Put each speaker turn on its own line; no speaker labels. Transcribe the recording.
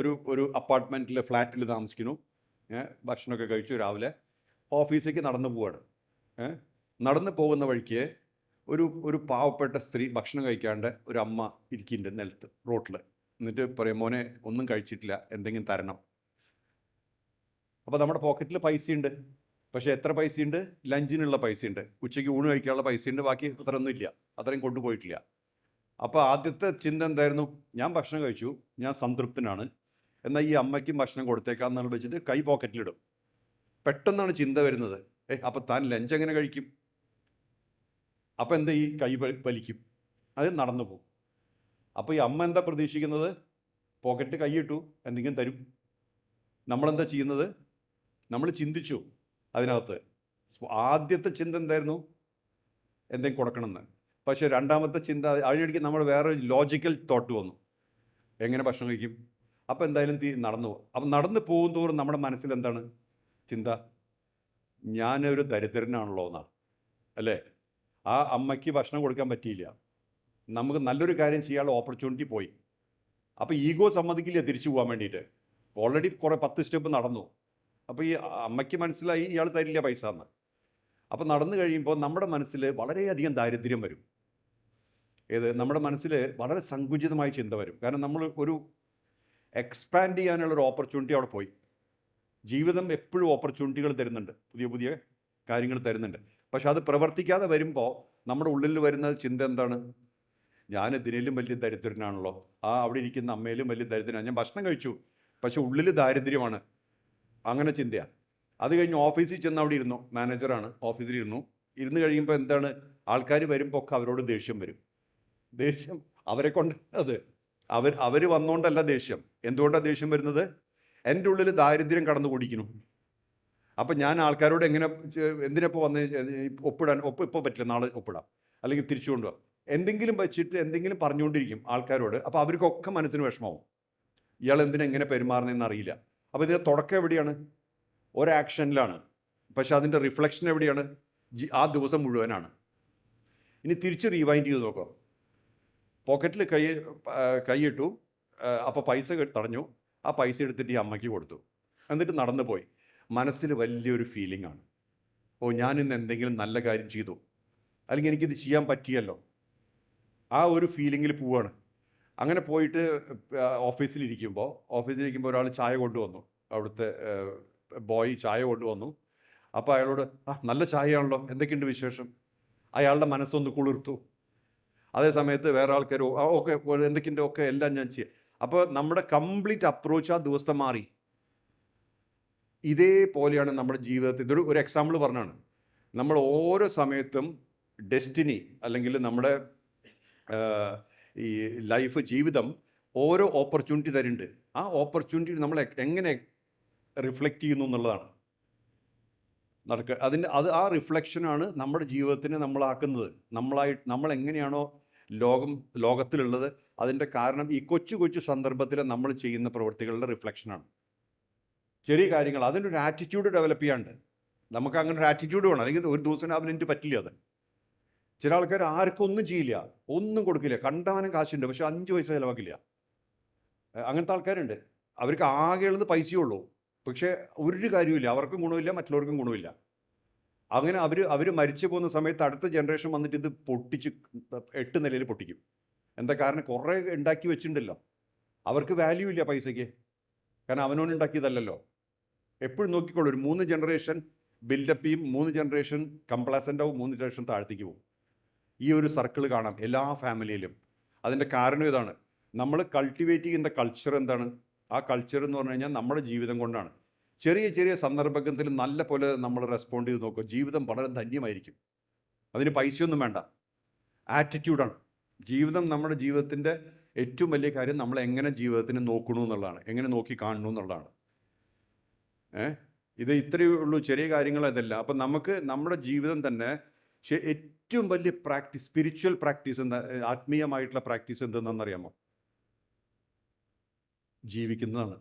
ഒരു ഒരു അപ്പാർട്ട്മെന്റിൽ ഫ്ലാറ്റിൽ താമസിക്കുന്നു. ഭക്ഷണമൊക്കെ കഴിച്ചു രാവിലെ. ഓഫീസിലേക്ക് നടന്നു പോവാണ്. നടന്നു പോകുന്ന വഴിക്ക് ഒരു ഒരു പാവപ്പെട്ട സ്ത്രീ ഭക്ഷണം കഴിക്കാണ്ട് ഒരു അമ്മ ഇരിക്കുന്നുണ്ട് നിലത്ത് റോട്ടിൽ എന്നിട്ട് പറയും മോനെ ഒന്നും കഴിച്ചിട്ടില്ല എന്തെങ്കിലും തരണം. അപ്പോൾ നമ്മുടെ പോക്കറ്റിൽ പൈസയുണ്ട്. പക്ഷേ എത്ര പൈസയുണ്ട്? ലഞ്ചിനുള്ള പൈസയുണ്ട്. ഉച്ചയ്ക്ക് ഊണ് കഴിക്കാനുള്ള പൈസയുണ്ട്. ബാക്കി അത്രയൊന്നും ഇല്ല അത്രയും കൊണ്ടുപോയിട്ടില്ല. അപ്പോൾ ആദ്യത്തെ ചിന്ത എന്തായിരുന്നു? ഞാൻ ഭക്ഷണം കഴിച്ചു. ഞാൻ സംതൃപ്തനാണ്. എന്നാൽ ഈ അമ്മയ്ക്കും ഭക്ഷണം കൊടുത്തേക്കാന്നുള്ള വെച്ചിട്ട് കൈ പോക്കറ്റിലിടും. പെട്ടെന്നാണ് ചിന്ത വരുന്നത്. ഏ അപ്പോൾ താൻ ലഞ്ച് എങ്ങനെ കഴിക്കും? അപ്പോൾ എന്താ ഈ കൈ വലിക്കും? അത് നടന്നു പോകും. അപ്പോൾ ഈ അമ്മ എന്താ പ്രതീക്ഷിക്കുന്നത്? പോക്കറ്റ് കൈയിട്ടു എന്തെങ്കിലും തരും. നമ്മളെന്താ ചെയ്യുന്നത്? നമ്മൾ ചിന്തിച്ചു അതിനകത്ത്. ആദ്യത്തെ ചിന്ത എന്തായിരുന്നു? എന്തെങ്കിലും കൊടുക്കണമെന്ന്. പക്ഷേ രണ്ടാമത്തെ ചിന്ത അതിനിടയ്ക്ക് നമ്മൾ വേറെ ലോജിക്കൽ തോട്ട് വന്നു. എങ്ങനെ ഭക്ഷണം കഴിക്കും? അപ്പോൾ എന്തായാലും തീ നടന്നു പോകും അപ്പം നടന്നു പോകും തോറും നമ്മുടെ മനസ്സിൽ എന്താണ്? ചിന്ത. ഞാനൊരു ദരിദ്രനാണല്ലോ എന്നാണ് അല്ലേ? ആ അമ്മയ്ക്ക് ഭക്ഷണം കൊടുക്കാൻ പറ്റിയില്ല. നമുക്ക് നല്ലൊരു കാര്യം ചെയ്യാനുള്ള ഓപ്പർച്യൂണിറ്റി പോയി. അപ്പോൾ ഈഗോ സമ്മതിക്കില്ല തിരിച്ചു പോകാൻ വേണ്ടിയിട്ട്. ഓൾറെഡി കുറേ പത്ത് സ്റ്റെപ്പ് നടന്നു. അപ്പോൾ ഈ അമ്മയ്ക്ക് മനസ്സിലായി ഇയാൾ തരില്ല പൈസ എന്ന്. അപ്പോൾ നടന്നു കഴിയുമ്പോൾ നമ്മുടെ മനസ്സിൽ വളരെയധികം ദാരിദ്ര്യം വരും. ഏത് നമ്മുടെ മനസ്സിൽ വളരെ സങ്കുചിതമായ ചിന്ത വരും. കാരണം നമ്മൾ ഒരു എക്സ്പാൻഡ് ചെയ്യാനുള്ള ഒരു ഓപ്പർച്യൂണിറ്റി അവിടെ പോയി. ജീവിതം എപ്പോഴും ഓപ്പർച്യൂണിറ്റികൾ തരുന്നുണ്ട്. പുതിയ പുതിയ കാര്യങ്ങൾ തരുന്നുണ്ട്. പക്ഷെ അത് പ്രവർത്തിക്കാതെ വരുമ്പോൾ നമ്മുടെ ഉള്ളിൽ വരുന്ന ചിന്ത എന്താണ്? ഞാൻ ഇതിനേലും വലിയ ദരിദ്രനാണല്ലോ. ആ അവിടെ ഇരിക്കുന്ന അമ്മയിലും വലിയ ദരിദ്രനാണ്. ഞാൻ ഭക്ഷണം കഴിച്ചു. പക്ഷെ ഉള്ളിൽ ദാരിദ്ര്യമാണ്. അങ്ങനെ ചിന്തയാണ് അത് കഴിഞ്ഞ് ഓഫീസിൽ ചെന്ന് അവിടെ ഇരുന്നു. മാനേജറാണ് ഓഫീസിൽ ഇരുന്നു. ഇരുന്ന് കഴിയുമ്പോൾ എന്താണ്? ആൾക്കാർ വരുമ്പോൾ ഒക്കെ അവരോട് ദേഷ്യം വരും. ദേഷ്യം അവരെ കൊണ്ട് അത്. അവർ അവർ വന്നുകൊണ്ടല്ല ദേഷ്യം. എന്തുകൊണ്ടാണ് ദേഷ്യം വരുന്നത്? എന്റെ ഉള്ളിൽ ദാരിദ്ര്യം കടന്നു കുടിക്കുന്നു അപ്പം ഞാൻ ആൾക്കാരോട് എങ്ങനെ എന്തിനപ്പോൾ വന്ന് ഒപ്പിടാൻ ഒപ്പ് ഇപ്പോൾ പറ്റില്ല നാളെ ഒപ്പിടാം. അല്ലെങ്കിൽ തിരിച്ചു കൊണ്ടുപോകാം എന്തെങ്കിലും വെച്ചിട്ട് എന്തെങ്കിലും പറഞ്ഞുകൊണ്ടിരിക്കും ആൾക്കാരോട് അപ്പോൾ അവർക്കൊക്കെ മനസ്സിന് വിഷമാവും ഇയാൾ എന്തിനെങ്ങനെ പെരുമാറുന്നതെന്ന് അറിയില്ല. അപ്പോൾ ഇതിന്റെ തുടക്കം എവിടെയാണ്? ഒരാക്ഷനിലാണ്. പക്ഷെ അതിന്റെ റിഫ്ലക്ഷൻ എവിടെയാണ്? ആ ദിവസം മുഴുവനാണ്. ഇനി തിരിച്ച് റീവൈൻഡ് ചെയ്ത് നോക്കാം. പോക്കറ്റിൽ കൈ കൈയിട്ടു അപ്പോൾ പൈസ തടഞ്ഞു. ആ പൈസ എടുത്തിട്ട് ഈ അമ്മയ്ക്ക് കൊടുത്തു. എന്നിട്ട് നടന്നു പോയി. മനസ്സിൽ വലിയൊരു ഫീലിംഗ് ആണ്. ഓ ഞാൻ ഇന്ന് എന്തെങ്കിലും നല്ല കാര്യം ചെയ്തു. അല്ലെങ്കിൽ എനിക്കിത് ചെയ്യാൻ പറ്റിയല്ലോ. ആ ഒരു ഫീലിങ്ങിൽ പോവാണ്. അങ്ങനെ പോയിട്ട് ഓഫീസിലിരിക്കുമ്പോൾ ഓഫീസിലിരിക്കുമ്പോൾ ഒരാൾ ചായ കൊണ്ടുവന്നു. അവിടുത്തെ ബോയ് ചായ കൊണ്ടുവന്നു. അപ്പോൾ അയാളോട് ആ നല്ല ചായയാണല്ലോ. എന്തൊക്കെയുണ്ട് വിശേഷം? അയാളുടെ മനസ്സൊന്ന് കുളിർത്തു. അതേ സമയത്ത് വേറെ ആൾക്കാർ ഓക്കെ എന്തൊക്കെയുണ്ട് ഒക്കെ എല്ലാം ഞാൻ ചെയ്യാം. അപ്പോൾ നമ്മുടെ കംപ്ലീറ്റ് അപ്രോച്ച് ആ ദിവസത്തെ മാറി. ഇതേപോലെയാണ് നമ്മുടെ ജീവിതത്തിൽ ഇതൊരു ഒരു എക്സാമ്പിൾ പറഞ്ഞാണ്. നമ്മൾ ഓരോ സമയത്തും ഡെസ്റ്റിനി അല്ലെങ്കിൽ നമ്മുടെ ഈ ലൈഫ് ജീവിതം ഓരോ ഓപ്പർച്യൂണിറ്റി തരുന്നുണ്ട്. ആ ഓപ്പർച്യൂണിറ്റി നമ്മൾ എങ്ങനെ റിഫ്ലക്റ്റ് ചെയ്യുന്നു എന്നുള്ളതാണ്. നടക്കുക അതിന്റെ അത് ആ റിഫ്ലക്ഷനാണ് നമ്മുടെ ജീവിതത്തിനെ നമ്മളാക്കുന്നത്. നമ്മളായി നമ്മൾ എങ്ങനെയാണോ ലോകം ലോകത്തിലുള്ളത് അതിന്റെ കാരണം ഈ കൊച്ചു കൊച്ചു സന്ദർഭത്തിൽ നമ്മൾ ചെയ്യുന്ന പ്രവൃത്തികളുടെ റിഫ്ലക്ഷനാണ് ചെറിയ കാര്യങ്ങൾ അതിന്റെ ഒരു ആറ്റിറ്റ്യൂഡ് ഡെവലപ്പ് ചെയ്യാണ്ട്. നമുക്ക് അങ്ങനെ ഒരു ആറ്റിറ്റ്യൂഡ് വേണം. അല്ലെങ്കിൽ ഒരു ദിവസം രാവിലെ എനിക്ക് പറ്റില്ല അത്. ചില ആൾക്കാർ ആർക്കും ഒന്നും ചെയ്യില്ല. ഒന്നും കൊടുക്കില്ല. കണ്ടവനും കാശുണ്ട്. പക്ഷെ അഞ്ച് പൈസ ചിലവാക്കില്ല. അങ്ങനത്തെ ആൾക്കാരുണ്ട്. അവർക്ക് ആകെ ഉള്ളത് പൈസയേ ഉള്ളൂ. പക്ഷേ ഒരു കാര്യമില്ല അവർക്കും ഗുണമില്ല മറ്റുള്ളവർക്കും ഗുണമില്ല അങ്ങനെ അവർ അവർ മരിച്ചു പോകുന്ന സമയത്ത് അടുത്ത ജനറേഷൻ വന്നിട്ട് ഇത് പൊട്ടിച്ച് എട്ട് നിലയിൽ പൊട്ടിക്കും. എന്താ കാരണം? കുറേ ഉണ്ടാക്കി വെച്ചിട്ടുണ്ടല്ലോ. അവർക്ക് വാല്യൂ ഇല്ല പൈസയ്ക്ക്. കാരണം അവനോൻ ഉണ്ടാക്കിയതല്ലല്ലോ. എപ്പോഴും നോക്കിക്കോളൂ ഒരു മൂന്ന് ജനറേഷൻ ബിൽഡപ്പ് ചെയ്യും മൂന്ന് ജനറേഷൻ കംപ്ലാസന്റ് ആവും മൂന്ന് ജനറേഷൻ താഴ്ത്തേക്ക് പോകും. ഈ ഒരു സർക്കിൾ കാണാം എല്ലാ ഫാമിലിയിലും അതിന്റെ കാരണം ഇതാണ്. നമ്മൾ കൾട്ടിവേറ്റ് ചെയ്യുന്ന കൾച്ചർ എന്താണ്? ആ കൾച്ചർ എന്ന് പറഞ്ഞു കഴിഞ്ഞാൽ നമ്മുടെ ജീവിതം കൊണ്ടാണ്. ചെറിയ ചെറിയ സന്ദർഭത്തിൽ നല്ല പോലെ നമ്മൾ റെസ്പോണ്ട് ചെയ്ത് നോക്കുക. ജീവിതം വളരെ ധന്യമായിരിക്കും. അതിന് പൈസയൊന്നും വേണ്ട. ആറ്റിറ്റ്യൂഡാണ് ജീവിതം നമ്മുടെ ജീവിതത്തിന്റെ ഏറ്റവും വലിയ കാര്യം നമ്മൾ എങ്ങനെ ജീവിതത്തിനെ നോക്കണു എന്നുള്ളതാണ്. എങ്ങനെ നോക്കി കാണണു എന്നുള്ളതാണ്. ഏ? ഇത് ഇത്രയേ ഉള്ളൂ. ചെറിയ കാര്യങ്ങൾ അതല്ല. അപ്പം നമുക്ക് നമ്മുടെ ജീവിതം തന്നെ ഏറ്റവും വലിയ പ്രാക്ടീസ് സ്പിരിച്വൽ പ്രാക്ടീസ് എന്താ ആത്മീയമായിട്ടുള്ള പ്രാക്ടീസ് എന്തെന്നറിയാമോ ജീവിക്കുന്നതാണ്.